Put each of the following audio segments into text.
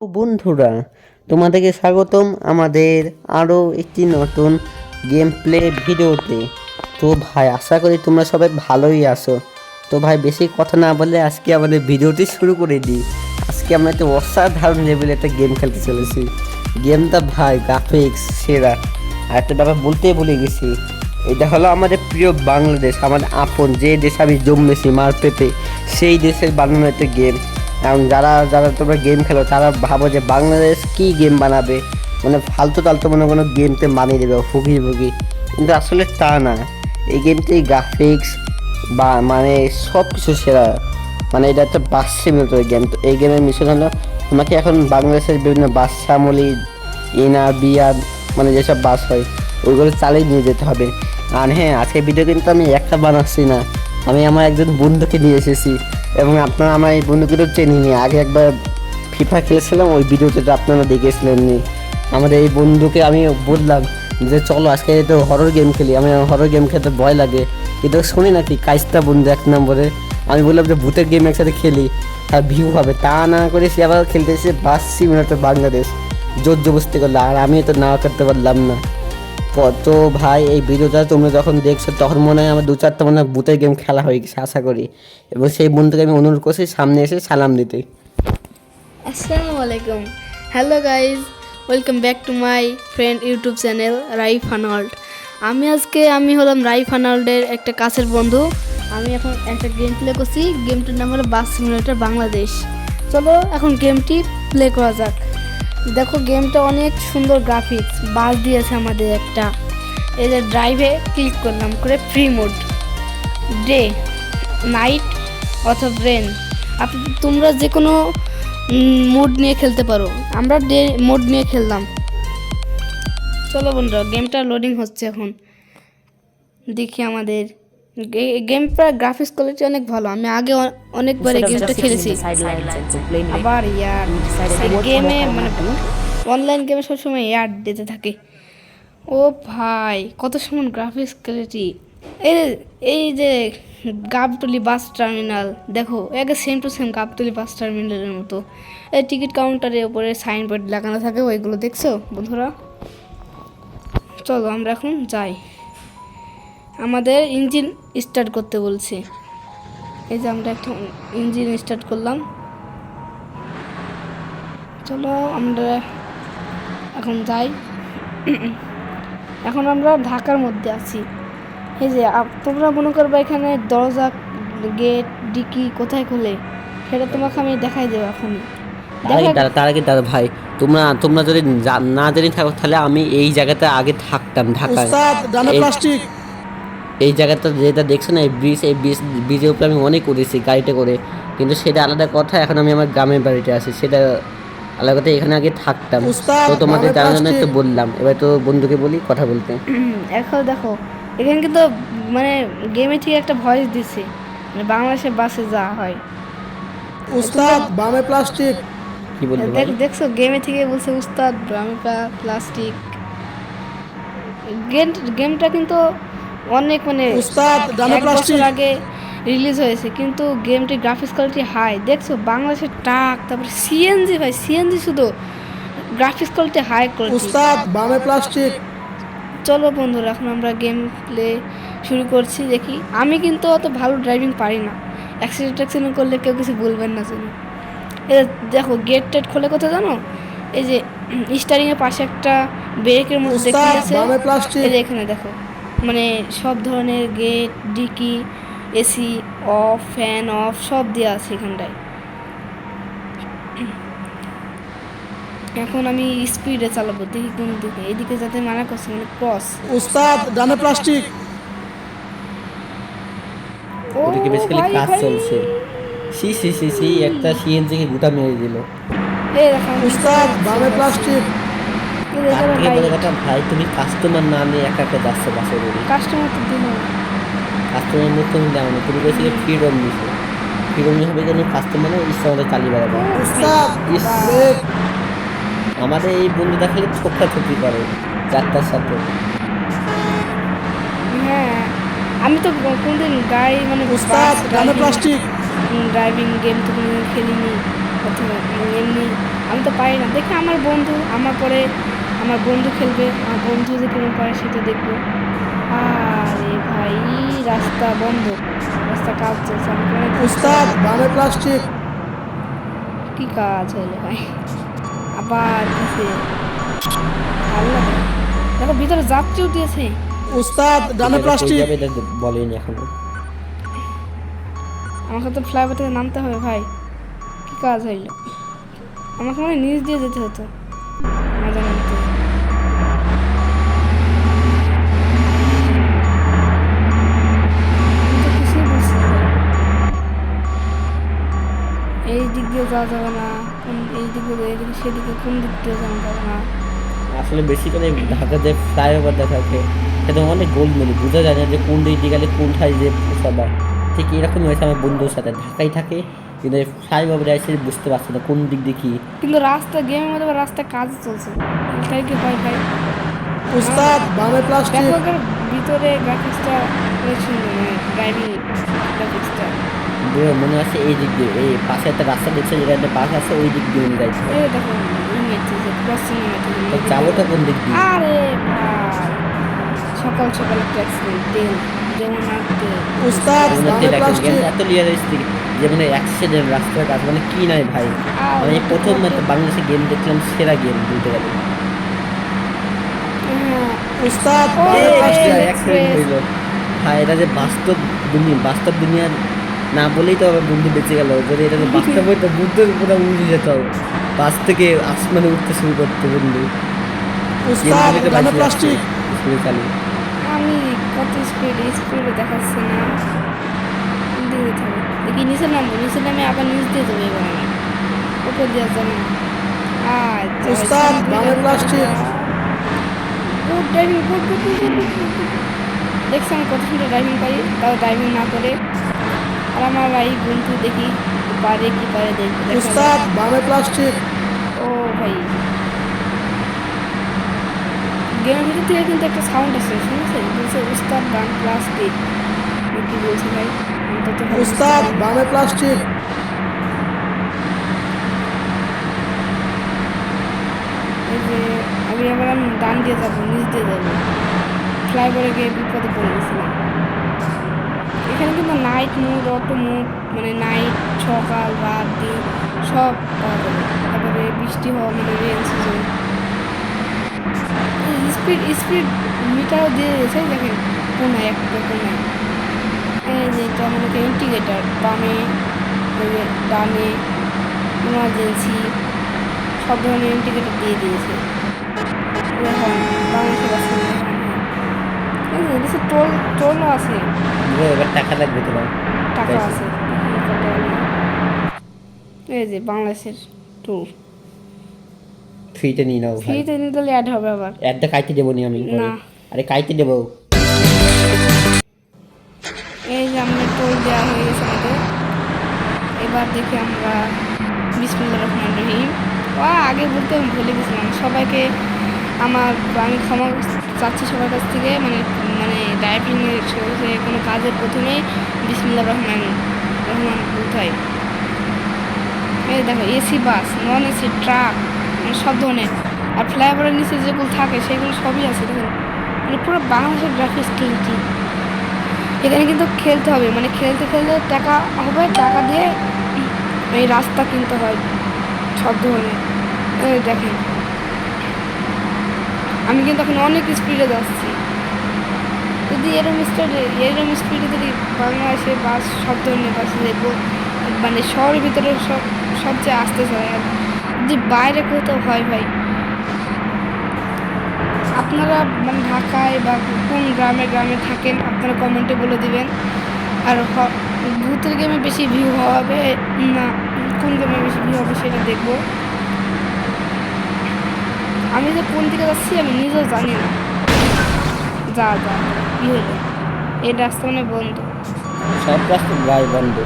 বন্ধুরা, তোমাদেরকে স্বাগতম আমাদের আরও একটি নতুন গেম প্লে ভিডিওতে। তো ভাই, আশা করি তোমরা সবাই ভালোই আসো তো ভাই, বেশি কথা না বলে আজকে আমাদের ভিডিওটি শুরু করে দিই। আজকে আমরা একটা অসাধারণ লেভেলে একটা গেম খেলতে চলেছি। গেমটা ভাই গ্রাফিক্স সেরা। আর একটা ব্যাপার বলতেই ভুলে গেছি, এটা হলো আমাদের প্রিয় বাংলাদেশ, আমাদের আপন যে দেশে আমি জন্মেছি, মার সেই দেশের বানানো একটা গেম এখন যারা যারা তোমরা গেম খেলো, তারা ভাবো যে বাংলাদেশ কি গেম বানাবে? মানে ফালতু টালতু মনে কোনো গেমতে বানিয়ে দেবে ফুকি ভুগি কিন্তু আসলে তা না। এই গেমটি গ্রাফিক্স বা মানে সব কিছু সেরা। মানে এটা একটা বাস সিমিলেটর গেম তো এই গেমের মিশন হলো, তোমাকে এখন বাংলাদেশের বিভিন্ন বাস শ্যামলি ইনা বিয়ার মানে যেসব বাস হয় ওইগুলো চালিয়ে নিয়ে যেতে হবে। আর হ্যাঁ আজকে ভিডিও কিন্তু আমি একটা বানাচ্ছি না। আমি আমার একজন বন্ধুকে নিয়ে এসেছি। এবং আপনারা আমার এই বন্ধুকে তো চেনিনি আগে একবার ফিফা খেলেছিলাম, ওই ভিডিওতে আপনারা দেখেছিলেন আমাদের এই বন্ধুকে আমি বললাম যে, চলো, আজকে তো হরর গেম খেলি। আমি হরর গেম খেলতে ভয় লাগে। এটা শুনি নাকি, কাইস্তা বন্ধু এক নম্বরে। আমি বললাম যে, ভূতের গেম একসাথে খেলি আর ভিউ হবে। তা না করে সে আবার খেলতে এসে বাস সিমিলেটর বাংলাদেশ। জোর জবস্তি করল, আর আমি তো না করতে পারলাম না। কত ভাই, এই ভিডিওটা তোমরা যখন দেখছ, তখন মনে হয় আমার দু চারটা মনে হয় ভূতের গেম খেলা হয়ে গেছে, আশা করি। এবং সেই বন্ধুকে আমি অনুরোধ করছি, সামনে এসে সালাম দিতে। আসসালামু আলাইকুম hello guys welcome back to my friend YouTube channel রাইফ আনাল্ড আমি আজকে, আমি হলাম রাইফ আনাল্ডের একটা কাছের বন্ধু। আমি এখন একটা গেম প্লে করছি গেমটির নাম হলো বাস সিমুলেটর বাংলাদেশ চলো এখন গেমটি প্লে করা যাক। দেখো গেমটা অনেক সুন্দর গ্রাফিক্স বাস দিয়েছে আমাদের একটা। এই যে ড্রাইভে ক্লিক করলাম, করে ফ্রি মোড ডে নাইট অথবা রেন আপনি তোমরা যে কোনো মোড নিয়ে খেলতে পারো। আমরা ডে মোড নিয়ে খেললাম। চলো বন্ধুরা গেমটা লোডিং হচ্ছে এখন। দেখি আমাদের গেমটা গ্রাফিক্স কোয়ালিটি অনেক ভালো। আমি আগে অনেকবার এই গেমটা খেলেছি। আবার ইয়ার গেমে মানে অনলাইন গেমে সবসময় ইয়ার দিতে থাকে। ও ভাই কত সুন্দর গ্রাফিক্স কোয়ালিটি এই এই যে গাবতলি বাস টার্মিনাল দেখো একে same to same Gabtali bus টার্মিনালের মতো। এই টিকিট কাউন্টারের উপরে সাইনবোর্ড লাগানো থাকে ওইগুলো দেখছ বন্ধুরা? চলো আমরা এখন যাই। আমাদের ইঞ্জিন স্টার্ট করতে বলছে। এই যে আমরা একটা ইঞ্জিন স্টার্ট করলাম। চলো আমরা এখন যাই। এখন আমরা ঢাকার মধ্যে আছি। এই যে তোমরা মনে করবে এখানে দরজা গেট ডিকি কোথায় খোলে? সেটা তোমাকে আমি দেখাই দেবো এখনই। তার আগে তার ভাই তোমরা তোমরা যদি না জেনে থাকো তাহলে আমি এই জায়গাতে আগে থাকতাম ঢাকায়। প্লাস্টিক। এই জায়গাটা যেটা দেখছ না এই ব্রিজ এই ব্রিজ ব্রিজের উপরে আমি অনেক উঠেছি গাড়িতে করে। কিন্তু সেটা আলাদা কথা এখন আমি আমার গ্রামের বাড়িতে আছি সেটা আলাদা কথা এখানে আগে থাকতাম। তো তোমাদের বামে জানার জন্য একটু বললাম। এবার তো বন্ধুকে বলি কথা বলতে। এখন দেখো এখানে কিন্তু মানে গেমে ঠিক একটা ভয়েস দিছে। মানে বাংলাদেশের বাসে যাওয়া হয়। উস্তাদ বামে প্লাস্টিক কি বলব দেখ- দেখছ গেমে থেকে বলছে উস্তাদ ব্রামিকা প্লাস্টিক গেম গেমটা কিন্তু অনেক মানে উস্তাদ। আগে রিলিজ হয়েছে কিন্তু গেমটির গ্রাফিক্স কোয়ালিটি হাই দেখছ বাংলাদেশের ট্রাক তারপরে সিএনজি ভাই সিএনজি শুধু গ্রাফিক্স কোয়ালিটি হাই কোয়ালিটি উস্তাদ বামে প্লাস্টিক। চলো বন্ধুরা এখন আমরা গেম প্লে শুরু করছি দেখি। আমি কিন্তু অত ভালো ড্রাইভিং পারি না। অ্যাক্সিডেন্ট ট্যাক্সিডেন্ট করলে কেউ কিছু বলবেন না জানো এই দেখো গেট টেট খোলে কোথায় জানো? এই যে স্টারিংয়ের পাশে একটা ব্রেকের মধ্যে দেখে আছে। এই যে এখানে দেখো। মানে সব ধরনের gate dicky AC off fan off সব দেওয়া আছে এখানটায়। এখন আমি স্পিডে চালাবো দেখি কোন দিকে। এইদিকে যাতে মানা করছে মানে ক্রস। উস্তাদ ডানে প্লাস্টিক। ও ওদিকে বেসিক্যালি কাজ। চলছে? সি সি সি সি একটা সিএনজি কে গুটা মেরে দিল। এই দেখো উস্তাদ বামে প্লাস্টিক। দেখো ভাই বড় কথা ভাই তুমি কাস্টমার না নিয়ে একা একা যাচ্ছ বাসে করে কাস্টমার তো দিল। কাস্টমার মুখ তুমি দাও না তুমি ফ্রিডম দিছো ফ্রিডম হবে কাস্টমারও ইচ্ছা মতো চালিয়ে বেড়াবে। আমাদের এই বন্ধু খালি ছোট্টা ছুটি করে যাত্রার সাথে। হ্যাঁ আমি তো কোনদিন গাড়ি মানে প্লাস্টিক ড্রাইভিং গেম তো কোনোদিন খেলিনি এমনি আমি তো পারি না। দেখি আমার বন্ধু আমার পরে আমার বন্ধু খেলবে আমার বন্ধু যে কেমন পারে সেটা দেখব। আরে ভাই রাস্তা বন্ধ। রাস্তা কাজ চলছে আমি উস্তাদ বামে প্লাস্টিক। কি কাজ হইল ভাই? আবার কিসে ভালো লাগে। দেখো ভিতরে যাত্রী উঠিয়েছে উস্তাদ ডানে প্লাস্টিক। বলেনি এখনও। আমাকে তো ফ্লাইওভার থেকে নামতে হবে ভাই। কি কাজ হইল আমাকে মানে নিচ দিয়ে যেতে হতো মজা নিতে আমি তো কিছুই বুঝছি না ভাই। এই দিক দিয়ে যাওয়া যাবে না কোন এই দিক দিয়ে এদিকে সেদিকে কোন দিক দিয়ে যাওয়া যাবে না। আসলে বেশি করে ঢাকাতে ফ্লাইওভার দেখাচ্ছে সেটা অনেক গোল মেলে বোঝা যায় না যে কোন দিক দিয়ে গেলে ঠাই যে পৌঁছাবা। ঠিক এরকম হয়েছে আমার বন্ধুর সাথে ঢাকায় থাকে কিন্তু ফ্লাইওভারে এসে বুঝতে পারছে না কোন দিক দিয়ে কি। কিন্তু রাস্তা গেমের মধ্যে রাস্তা কাজ চলছে। তাই কি হয় ভাই উস্তাদ বামে প্লাস্টিক ভিতরে গ্রাফিক্সটা মানে ড্রাইভিং গ্রাফিক্সটা দূরে মনে আছে এই দিক দিয়ে এই পাশে একটা রাস্তা দেখছে যেটা একটা বাস আছে ওই দিক দিয়ে উনি যাইছে? তো যাব তো কোন দিক দিয়ে? সকাল সকাল একটা যেমন উস্তাদ মনে মানে অ্যাক্সিডেন্ট রাস্তার কাজ মানে কি নাই ভাই? আমি প্রথম বাংলাদেশে গেম দেখলাম সেরা গেম বলতে গেলে। হ্যাঁ। অ্যাক্সিডেন্ট ভাই এটা যে বাস্তব দুনিয়া বাস্তব দুনিয়া না বলেই তো আমার বন্ধু বেঁচে গেল। যদি এটা তো বাস্তব হইতো বুদ্ধের পুরো উড়ে যেত বাস থেকে আসমানে উঠতে শুরু করতো বন্ধু। আমি কত স্পিড স্পিডে দেখাচ্ছে না। দিয়ে দেখি নিচে নামবো। নিচে নামে আবার নিচ দিয়ে যাব এবার উপর দিয়ে যাবে। না আচ্ছা উস্তাদ। গুড ড্রাইভিং গুড গুড দেখছি আমি কত সুন্দর ড্রাইভিং পারি। তাও ড্রাইভিং না করে। আর আমার ভাই বন্ধু দেখি পারে কি পারে দেখি উস্তাদ বামে প্লাস্টিক। ও ভাই। গেমের ভিতর থেকে কিন্তু একটা সাউন্ড আছে শুনেছেন? বলছে উস্তাদ গান প্লাস্টিক। কি বলছে ভাই? উস্তাদ বামে প্লাস্টিক। আমি আবার আমি ডান দিয়ে যাব নিচ দিয়ে যাব। ফ্লাইওভারে গিয়ে বিপদে পড়ে গেছিলাম। এখানে কিন্তু নাইট মুড অটো মুড মানে নাইট সকাল, রাত, দিন, সব তারপরে বৃষ্টি হওয়া মানে রেন সিজন স্পিড স্পিড মিটারও দিয়ে দিয়েছে, দেখেন, কোনায়, একটা কোনায়। এই যে এটা ইন্টিগ্রেটার বামে ডানে ইমার্জেন্সি সব ধরনের ইন্টিগ্রেটর দিয়ে দিয়েছে। বাংলাদেশের টোল টোলও আছে। এবার টাকা লাগবে তোমার। টাকা আছে। এই যে বাংলাদেশের ট্যুর ফ্রিতে নিয়ে নাও ভাই। ফ্রিতে নিতে অ্যাড হবে আবার। অ্যাডটা কাইতে দেবো নি আমি না। আরে কাইতে দেবো। এই যে আমাদের টোল দেওয়া হয়ে গেছে আমাদের। এবার দেখি আমরা বিসমুল্লা রহমান রহিম। আগে বলতে ভুলে গেছিলাম। সবাইকে আমার, আমি ক্ষমা চাচ্ছি সবার কাছ থেকে মানে মানে ড্রাইভিংয়ের কোনো কাজের প্রথমে বিসমুল্লা রহমান রহমান বলতে হয়। এই দেখো, AC bus, non AC truck মানে সব ধরনের। আর ফ্লাইওভারের নিচে যেগুলো থাকে, সেগুলো সবই আছে, দেখুন। মানে পুরো বাংলাদেশের গ্রাফিক্স কিনছি এখানে কিন্তু খেলতে হবে মানে খেলতে খেলতে টাকা হবে, টাকা দিয়ে এই রাস্তা কিনতে হয়, সব ধরনের। দেখেন। আমি কিন্তু এখন অনেক স্পিডে যাচ্ছি। যদি এরম স্পিডে এরম স্পিডে যদি বাংলাদেশে বাস, সব ধরনের বাস দেখব মানে শহরের ভিতরে সব, সবচেয়ে আসতে চায় আর যদি বাইরে কোথাও হয় ভাই, আপনারা মানে ঢাকায় বা কোন গ্রামে গ্রামে থাকেন, আপনারা কমেন্টে বলে দিবেন। আর ভূতের গেমে বেশি ভিউ হবে, না, কোন গেমে বেশি ভিউ হবে সেটা দেখব। আমি যে কোন দিকে যাচ্ছি আমি নিজেও জানি না। যা যা কী হলো? এই রাস্তা মানে বন্ধ। সব রাস্তা প্রায় বন্ধ।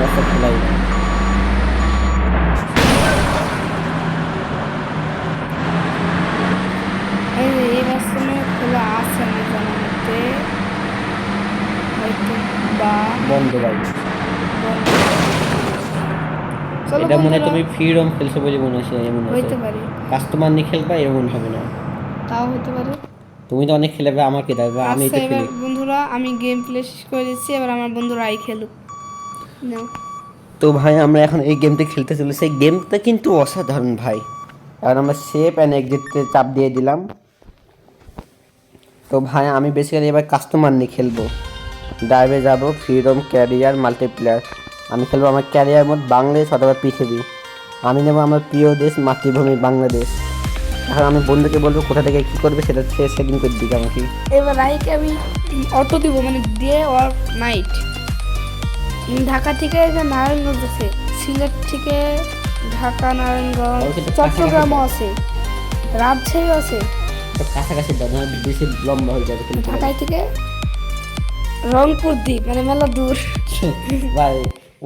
রাস্তা খোলাই না এই রাস্তা মানে খোলা আছে হয়তো বা বন্ধ ভাই। বন্ধ। এটা মনে। তুমি ফ্রিডম খেলছো বলে মনে হচ্ছে এমন হইতে পারে। কাস্টমার নিয়ে খেলবা এমন হবে না। তাও হতে পারে। তুমি তো অনেক খেলবে আমাকে দেখবে আমি আচ্ছা তো খেলি। বন্ধুরা আমি গেম প্লে শেষ করে দিচ্ছি এবার আমার বন্ধুরা আই খেলুক। নাও। তো ভাই আমরা এখন এই গেমটা খেলতে চলেছি। এই গেমটা কিন্তু অসাধারণ ভাই। এখন আমরা সেফ অ্যান্ড এক্সিটে চাপ দিয়ে দিলাম। তো ভাই আমি বেসিক্যালি এবার কাস্টমার নিয়ে খেলব। ড্রাইভে যাব ফ্রিডম ক্যারিয়ার মাল্টিপ্লেয়ার আমি খেলব আমার ক্যারিয়ার মধ্যে বাংলাদেশ অথবা পৃথিবী। আমি নেব আমার প্রিয় দেশ মাতৃভূমি বাংলাদেশ। এখন আমি বন্ধুকে বলব কোথা থেকে কী করবে সেটা সে সেটিং করে দিকে আমাকে। এবার আইকে আমি অটো দিব মানে ডে অর নাইট ঢাকা থেকে যে নারায়ণগঞ্জ আছে সিলেট থেকে ঢাকা নারায়ণগঞ্জ চট্টগ্রামও আছে রাজশাহী আছে। কাছাকাছি বেশি লম্বা হয়ে যাবে ঢাকায় থেকে রংপুর দ্বীপ মানে মেলা দূর। ভাই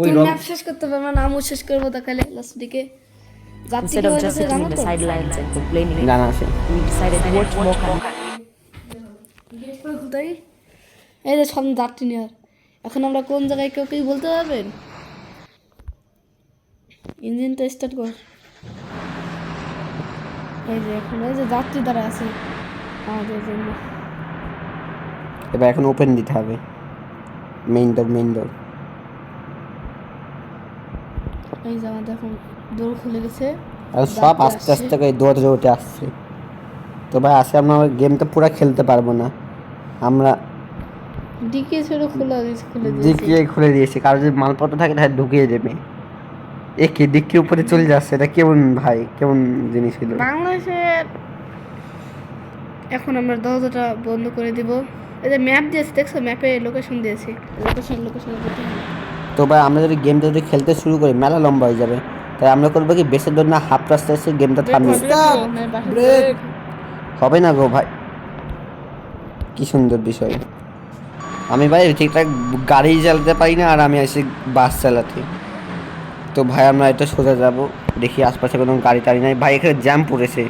ওই রং শেষ করতে পারবে না আমিও শেষ করব তাহলে লাস্ট দিকে। Instead of just sitting in the sidelines and complaining, জানা আছে we decided what more can কোথায় এই যে সামনে যাত্রী নেওয়ার। এখন আমরা কোন জায়গায় কেউ কেউ বলতে পারবেন? ইঞ্জিনটা স্টার্ট কর। এই যে এখন এই যে যাত্রী দ্বারা আছে আমাদের জন্য। এবার এখন ওপেন দিতে হবে। মেইন ডোর মেইন ডোর এই যে আমাদের এখন দৌড় খুলে গেছে। আর সব আস্তে আস্তে করে দৌড়ে দৌড়ে আসছে। তো ভাই আসে আমরা গেমটা পুরো খেলতে পারব না। আমরা ডিকে ছেড়ে খোলা দিয়েছে খুলে দিয়েছে। ডিকিয়ে খুলে দিয়েছি। কারও যদি মালপত্র থাকে তাহলে ঢুকিয়ে দেবে। এ কি ডিক্কি উপরে চলে যাচ্ছে? এটা কেমন ভাই? কেমন জিনিস হলো? বাংলাদেশের এখন আমরা দরজাটা বন্ধ করে দিব। এই যে ম্যাপ দিয়েছে দেখছ? ম্যাপে লোকেশন দিয়েছি। লোকেশন লোকেশন যেতে হবে তো ভাই আমরা যদি গেমটা যদি খেলতে শুরু করি মেলা লম্বা হয়ে যাবে। তাই আমরা করব কি বেশি দূর না হাফ রাস্তায় এসে গেমটা থামিয়ে! হবে না গো ভাই। কি সুন্দর বিষয়। আমি ভাই ঠিকঠাক গাড়ি চালাতে পারি না আর আমি আসি বাস চালাতে। তো ভাই আমরা এটা সোজা যাব দেখি আশপাশে কোনো গাড়ি টাড়ি নাই। ভাই এখানে জ্যাম পড়েছে।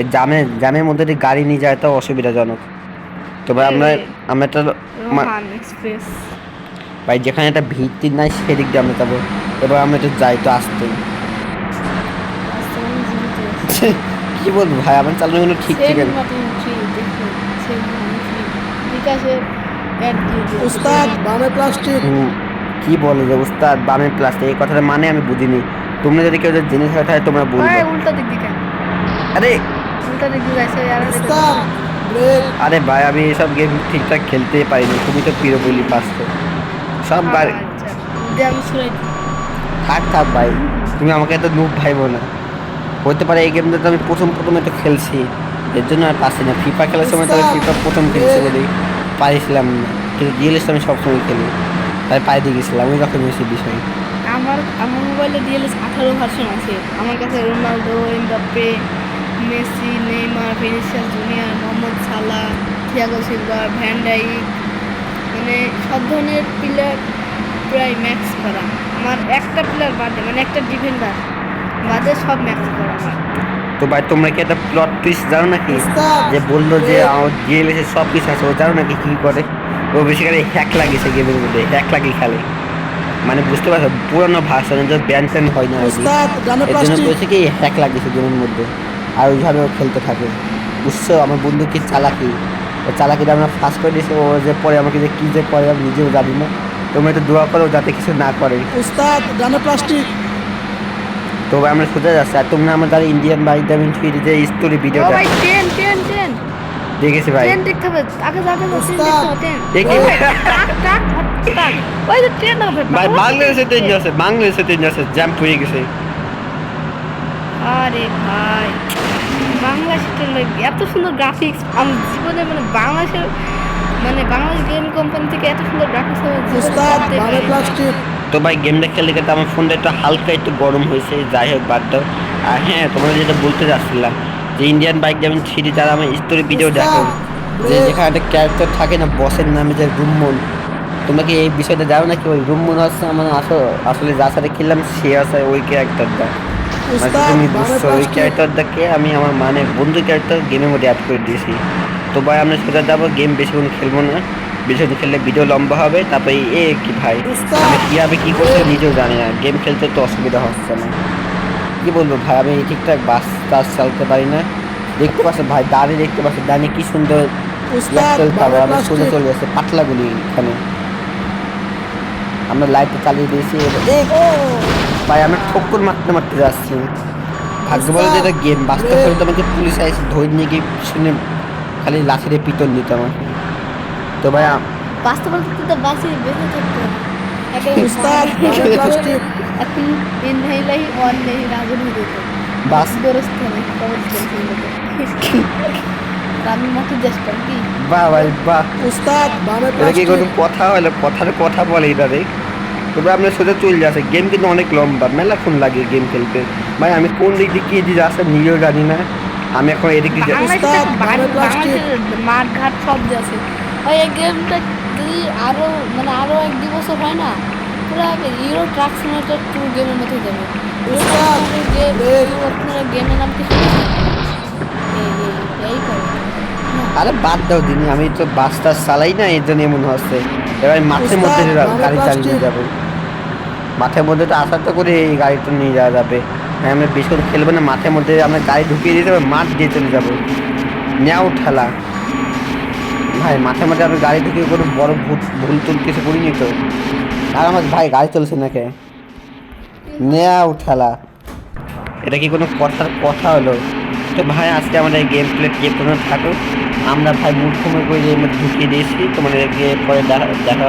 এই জ্যামে জ্যামের মধ্যে গাড়ি নিয়ে যায় তো অসুবিধাজনক। তো ভাই আমরা আমরা একটা এক্সপ্রেস ভাই যেখানে একটা ভিত্তি নাই সেদিক দিয়ে আমরা যাব। এবার আমরা একটু যাই তো আসতে। কি বলব ভাই আমার চালানোগুলো ঠিক ঠিক। উস্তাদ বামে প্লাস্টিক কি বলে যে উস্তাদ বামে প্লাস্টিক এই কথাটা মানে আমি বুঝিনি। তোমরা যদি কেউ যদি জেনে থাকে তাহলে তোমরা বলবে। উল্টা দিক দিকে আরে! উল্টা দিক আর উস্তাদ আরে ভাই আমি এসব গেম ঠিকঠাক খেলতে পারিনি তুমি তো পিরো বলি পাচ্ছ সব আচ্ছা আমি থাক থাক ভাই। তুমি আমাকে এত নুব ভাইবো না হতে পারে এই গেমটা তো আমি প্রথম প্রথমে তো খেলছি। এর জন্য আর পাচ্ছি না। ফিফা খেলার সময় তো ফিফা প্রথম খেলছি বলেই। পারিছিলাম না কিন্তু ডিএলএস আমি সবসময় খেলি। তাই পাই দিয়ে গেছিলাম। ওই রকম হয়েছে বিষয়। আমার আমার মোবাইলে ডিএলএস আঠারো ভার্সন আছে। আমার কাছে Ronaldo Mbappe Messi Neymar Vinicius junior Mohamed Salah Thiago Silva van Dijk মানে সব ধরনের প্লেয়ার প্রায় ম্যাক্স করা। আমার একটা প্লেয়ার বাদে মানে একটা ডিফেন্ডার বাদে সব ম্যাক্স করা। আমার তো ভাই তোমরা কি একটা প্লট টুইস্ট জানো নাকি? যে বলল যে আমার ডিএলএস সব কিছু আছে ও জানো নাকি কি করে? ও বেশি করে হ্যাক লাগিয়েছে গেমের মধ্যে হ্যাক লাগিয়ে খেলে। মানে বুঝতে পারছ পুরোনো ভাষা যে ব্যান ট্যান হয় না এর জন্য বলছে কি হ্যাক লাগিয়েছে গেমের মধ্যে। আর ওইভাবে ও খেলতে থাকে। বুঝছ আমার বন্ধু কি চালাকি? চালাকিটা আমরা ফার্স্ট করে দিয়েছি ও যে পরে আমাকে যে কী যে করে আমি নিজেও জানি না। তোমরা একটু দোয়া করো যাতে কিছু না করে। উস্তাদ ডানে প্লাস্টিক। তো আমরা সোজা যাচ্ছি। আর তোমরা আমাদের ইন্ডিয়ান বাইক দামিন থ্রি যে স্টোরি ও ভিডিওটা ভাই ট্রেন ট্রেন ট্রেন। দেখেছি ভাই। ট্রেন দেখতে হবে। আগে যাবে ট্রেন দেখতে হবে ট্রেন। দেখি। টাক, টাক, টাক। ওই যে ট্রেন হবে ভাই বাংলাদেশে ট্রেন। যাচ্ছে বাংলাদেশে ট্রেন যাচ্ছে জ্যাম হয়ে গেছে। আরে ভাই। বাংলাদেশের এত সুন্দর গ্রাফিক্স আমি জীবনে মানে বাংলাদেশের মানে বাংলাদেশ গেম কোম্পানি থেকে এত সুন্দর গ্রাফিক্স তো ভাই গেমটা খেলতে খেলতে আমার ফোনটা একটু হালকা একটু গরম হয়েছে যাই হোক বাদ দাও। আর হ্যাঁ তোমরা যেটা বলতে যাচ্ছিলাম যে ইন্ডিয়ান বাইক যেমন থ্রি তারা আমার স্টোরি ভিডিও দেখো যে যেখানে একটা ক্যারেক্টার থাকে না বসের নামে যে রুমমন তোমরা কি এই বিষয়টা জানো নাকি? ওই রুমমন হচ্ছে আমার আসলে আসলে যার সাথে খেললাম সে আছে ওই ক্যারেক্টারটা তুমি বুঝছ ওই ক্যারেক্টারটাকে আমি আমার মানে বন্ধু ক্যারেক্টার গেমের মধ্যে অ্যাড করে দিয়েছি। তো ভাই আমরা সোজা যাব গেম বেশিক্ষণ খেলব না। বেশি খেললে ভিডিও লম্বা হবে তারপরে এ কি ভাই? আমি কীভাবে কী করতে নিজেও জানি না। গেম খেলতে তো অসুবিধা হচ্ছে না। কি বলব ভাই আমি ঠিকঠাক বাস টাস চালাতে পারি না। দেখতে পাচ্ছেন ভাই দাঁড়িয়ে দেখতে পাচ্ছেন দাঁড়িয়ে কি সুন্দর বাবা সোজা চলে যাচ্ছে পাতলাগুলি এখানে। আমরা লাইটটা চালিয়ে দিয়েছি। ভাই আমি ঠক্কর মারতে মারতে যাচ্ছি। ভাগ্য বলে যে এটা গেম বাস্তব হলে তোমাকে পুলিশ আইসি ধরে নিয়ে গিয়ে শুনে খালি লাঠিতে পিতল দিত আমার তো ভাই বাস্তব বলতে তো বাসি বেঁচে থাকতো আমি ভাই বাবা কথা হলো কথা বলে এটা দেখ তবে আপনার সোজা চলে যাচ্ছে। গেম কিন্তু অনেক লম্বা। মেলাক্ষণ লাগে গেম খেলতে। ভাই আমি কোন দিক দিয়ে কি দিকে আসে নিজেও জানি না। আমি এখন এদিক দিয়ে যা- উস্তাদ, বামে প্লাস্টিক। মাঠ সব যে আছে ওই এই গেমটা যদি আরও মানে আরও এক দু বছর হয় না পুরো হিরো ট্রাক সিমিলেটর টু গেমের মতো যাবে। Game break. আপনারা গেমের নাম কি? এই এই এই করে। আরে বাদ দাও দিনি আমি তো বাস টাস চালাই না এর জন্য এমন হচ্ছে। এবার মাঠের মধ্যে গাড়ি চালিয়ে। যাব। মাঠের মধ্যে তো আসার তো করে এই গাড়িটা নিয়ে যাওয়া যাবে। হ্যাঁ আমরা বেশি করে খেলব না মাঠের মধ্যে আমরা গাড়ি ঢুকিয়ে দিতে হবে মাঠ দিয়ে চলে যাব। নেও ঠেলা। ভাই মাঠের মধ্যে আমি গাড়ি ঢুকিয়ে কোনো বড় ভুল ভুল টুল কিছু করিনি তো? আর আমার ভাই গাড়ি চলছে নাকি? নেও ঠেলা। এটা কি কোনো কথার কথা হলো? তো ভাই আজকে আমাদের গেম প্লে কে কোনো থাকুক? আমরা ভাই মূর্খমে করে ঢুকিয়ে দিয়েছি। তোমাদেরকে পরে দেখা দেখা